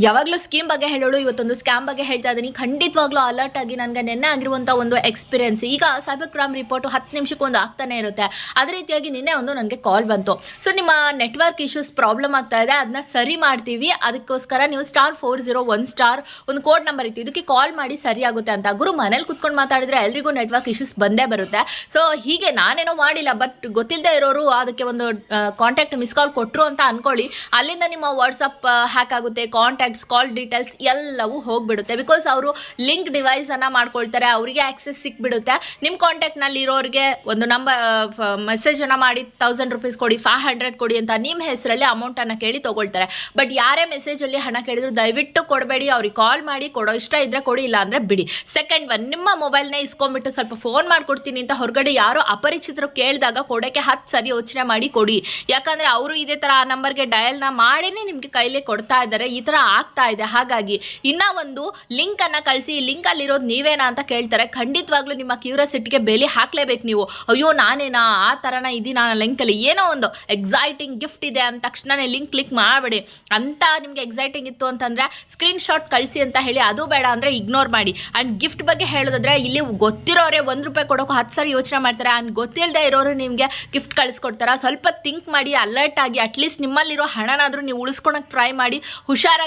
ಯಾವಾಗಲೂ ಸ್ಕೀಮ್ ಬಗ್ಗೆ ಹೇಳೋಳು, ಇವತ್ತೊಂದು ಸ್ಕ್ಯಾಮ್ ಬಗ್ಗೆ ಹೇಳ್ತಾ ಇದ್ದೀನಿ. ಖಂಡಿತವಾಗ್ಲೂ ಅಲರ್ಟ್ ಆಗಿ ನನಗೆ ನಿನ್ನೆ ಆಗಿರುವಂಥ ಒಂದು ಎಕ್ಸ್ಪೀರಿಯನ್ಸ್ ಈಗ ಸೈಬರ್ ಕ್ರೈಮ್ ರಿಪೋರ್ಟು ಹತ್ತು ನಿಮಿಷಕ್ಕೆ ಒಂದು ಆಗ್ತಾನೆ ಇರುತ್ತೆ. ಅದೇ ರೀತಿಯಾಗಿ ನಿನ್ನೆ ಒಂದು ನನಗೆ ಕಾಲ್ ಬಂತು. ಸೊ ನಿಮ್ಮ ನೆಟ್ವರ್ಕ್ ಇಶ್ಯೂಸ್ ಪ್ರಾಬ್ಲಮ್ ಆಗ್ತಾ ಇದೆ. ಅದನ್ನ ಸರಿ ಮಾಡ್ತೀವಿ. ಅದಕ್ಕೋಸ್ಕರ ನೀವು star four zero one star ಒಂದು ಕೋಡ್ ನಂಬರ್ ಇತ್ತು. ಇದಕ್ಕೆ ಕಾಲ್ ಮಾಡಿ ಸರಿ ಆಗುತ್ತೆ ಅಂತ. ಗುರು ಮನೇಲಿ ಕುತ್ಕೊಂಡು ಮಾತಾಡಿದ್ರೆ ಎಲ್ರಿಗೂ ನೆಟ್ವರ್ಕ್ ಇಶ್ಯೂಸ್ ಬಂದೇ ಬರುತ್ತೆ. ಸೊ ಹೀಗೆ ನಾನೇನೋ ಮಾಡಿಲ್ಲ ಬಟ್ ಗೊತ್ತಿಲ್ಲದೆ ಇರೋರು ಅದಕ್ಕೆ ಒಂದು ಕಾಂಟ್ಯಾಕ್ಟ್ ಮಿಸ್ ಕಾಲ್ ಕೊಟ್ಟರು ಅಂತ ಅನ್ಕೊಳ್ಳಿ. ಅಲ್ಲಿಂದ ನಿಮ್ಮ ವಾಟ್ಸಪ್ ಹ್ಯಾಕ್ ಆಗುತ್ತೆ ಕಾಂಟ್ಯಾಕ್ಟ್ಸ್ ಕಾಲ್ ಡೀಟೇಲ್ಸ್ ಎಲ್ಲವೂ ಹೋಗಿಬಿಡುತ್ತೆ. ಬಿಕಾಸ್ ಅವರು ಲಿಂಕ್ ಡಿವೈಸನ್ನು ಮಾಡ್ಕೊಳ್ತಾರೆ, ಅವರಿಗೆ ಆ್ಯಕ್ಸೆಸ್ ಸಿಕ್ಬಿಡುತ್ತೆ. ನಿಮ್ಮ ಕಾಂಟ್ಯಾಕ್ಟ್ನಲ್ಲಿ ಇರೋರಿಗೆ ಒಂದು ನಂಬರ್ ಮೆಸೇಜನ್ನು ಮಾಡಿ ತೌಸಂಡ್ ರುಪೀಸ್ ಕೊಡಿ ಫೈವ್ ಹಂಡ್ರೆಡ್ ಕೊಡಿ ಅಂತ ನಿಮ್ಮ ಹೆಸರಲ್ಲಿ ಅಮೌಂಟನ್ನು ಕೇಳಿ ತೊಗೊಳ್ತಾರೆ. ಬಟ್ ಯಾರೇ ಮೆಸೇಜಲ್ಲಿ ಹಣ ಕೇಳಿದ್ರು ದಯವಿಟ್ಟು ಕೊಡಬೇಡಿ, ಅವ್ರಿಗೆ ಕಾಲ್ ಮಾಡಿ, ಕೊಡೋ ಇಷ್ಟ ಇದ್ದರೆ ಕೊಡಿ, ಇಲ್ಲ ಅಂದರೆ ಬಿಡಿ. ಸೆಕೆಂಡ್ ಒನ್ ನಿಮ್ಮ ಮೊಬೈಲ್ನೇ ಇಸ್ಕೊಂಡ್ಬಿಟ್ಟು ಸ್ವಲ್ಪ ಫೋನ್ ಮಾಡಿಕೊಡ್ತೀನಿ ಅಂತ ಹೊರಗಡೆ ಯಾರೋ ಅಪರಿಚಿತರು ಕೇಳಿದಾಗ ಕೊಡೋಕ್ಕೆ ಹತ್ತು ಸರಿ ಯೋಚನೆ ಮಾಡಿ ಕೊಡಿ. ಯಾಕಂದರೆ ಅವರು ಇದೇ ಥರ ಆ ನಂಬರ್ಗೆ ಡಯಲ್ನ ಮಾಡಿನೇ ನಿಮಗೆ ಕೈಲಿ ಕೊಡ್ತಾ ಇದ್ದಾರೆ. ಈ ಥರ ಆಗ್ತಾ ಇದೆ. ಹಾಗಾಗಿ ಇನ್ನ ಒಂದು ಲಿಂಕ್ ಅನ್ನ ಕಳಿಸಿ, ಈ ಲಿಂಕ್ ಅಲ್ಲಿರೋದು ನೀವೇನಾ ಅಂತ ಕೇಳ್ತಾರೆ. ಖಂಡಿತವಾಗ್ಲೂ ನಿಮ್ಮ ಕ್ಯೂರಿಯಾಸಿಟಿಗೆ ಬೆಲೆ ಹಾಕ್ಲೇಬೇಕು ನೀವು. ಅಯ್ಯೋ, ನಾನೇನಾ? ಆ ಥರನ ಇದೀನಾ ಲಿಂಕಲ್ಲಿ ಏನೋ ಒಂದು ಎಕ್ಸೈಟಿಂಗ್ ಗಿಫ್ಟ್ ಇದೆ ಅಂದ ತಕ್ಷಣನೇ ಲಿಂಕ್ ಕ್ಲಿಕ್ ಮಾಡಬೇಡಿ. ಅಂತ ನಿಮಗೆ ಎಕ್ಸೈಟಿಂಗ್ ಇತ್ತು ಅಂತಂದ್ರೆ ಸ್ಕ್ರೀನ್ ಶಾಟ್ ಕಳಿಸಿ ಅಂತ ಹೇಳಿ, ಅದು ಬೇಡ ಅಂದರೆ ಇಗ್ನೋರ್ ಮಾಡಿ. ಆ್ಯಂಡ್ ಗಿಫ್ಟ್ ಬಗ್ಗೆ ಹೇಳೋದಾದ್ರೆ, ಇಲ್ಲಿ ಗೊತ್ತಿರೋರೆ ಒಂದು ರೂಪಾಯಿ ಕೊಡೋಕೆ ಹತ್ತು ಸಾರಿ ಯೋಚನೆ ಮಾಡ್ತಾರೆ. ಆ್ಯಂಡ್ ಗೊತ್ತಿಲ್ಲದೆ ಇರೋರು ನಿಮಗೆ ಗಿಫ್ಟ್ ಕಳಿಸ್ಕೊಡ್ತಾರೆ? ಸ್ವಲ್ಪ ಥಿಂಕ್ ಮಾಡಿ ಅಲರ್ಟ್ ಆಗಿ ಅಟ್ಲೀಸ್ಟ್ ನಿಮ್ಮಲ್ಲಿರೋ ಹಣನಾದರೂ ನೀವು ಉಳಿಸ್ಕೊಳಕ್ಕೆ ಟ್ರೈ ಮಾಡಿ. ಹುಷಾರಾಗಿ